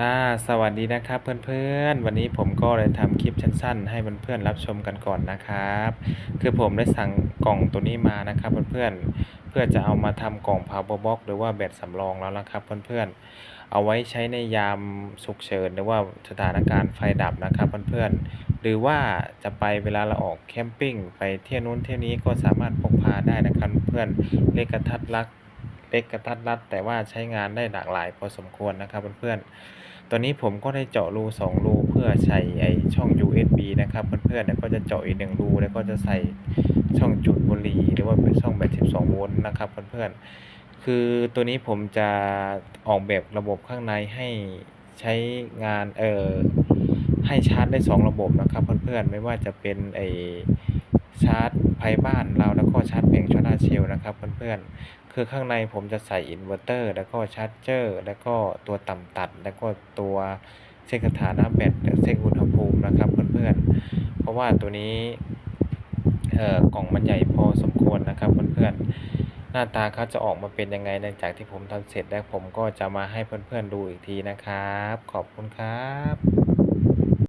อ่าสวัสดีนะครับเพื่อนๆ วันนี้ผมก็เลยทำคลิปสั้นๆ ให้เพื่อนๆรับชมกันก่อนนะครับ คือผมได้สั่งกล่องตัวนี้มานะครับเพื่อนๆ เพื่อจะเอามาทำกล่อง power box หรือว่าแบตสำรองแล้วนะครับเพื่อนๆ เอาไว้ใช้ในยามฉุกเฉินหรือว่าสถานการณ์ไฟดับนะครับเพื่อนๆ หรือว่าจะไปเวลาเราออกแคมปิ้งไปเที่ยวนู้นเที่ยวนี้ก็สามารถพกพาได้นะครับเพื่อนเล็กระทัดรัด เล็กกระทัดรัด แต่ว่าใช้งานได้หลากหลายพอสมควรนะครับเพื่อนๆตอนนี้ผมก็ได้เจาะรู 2 รูเพื่อใส่ไอช่อง USB นะครับเพื่อนๆแล้วก็จะเจาะอีก1รูแล้วก็จะใส่ช่องจุดบุหรี่หรือว่าเป็นช่องแบต12โวลต์นะครับเพื่อนๆคือตัวนี้ผมจะออกแบบระบบข้างในให้ใช้งานเอ่อให้ชาร์จได้ 2 ระบบนะครับเพื่อนๆไม่ว่าจะเป็นไอชาร์จภายบ้านเราแล้วก็ชาร์จแผงโซลาร์เซลนะครับเพื่อนๆ คือข้างในผมจะใส่อินเวอร์เตอร์แล้วก็ชาร์จเจอร์แล้วก็ตัวต่ำตัด แล้วก็ตัวเช็คสถานะแบตเช็คอุณหภูมินะครับเพื่อนๆ เพราะว่าตัวนี้เอ่อกล่องมันใหญ่พอสมควรนะครับเพื่อนๆ หน้าตาเขาจะออกมาเป็นยังไงหลังจากที่ผมทำเสร็จแล้วผมก็จะมาให้เพื่อนๆดูอีกทีนะครับ ขอบคุณครับ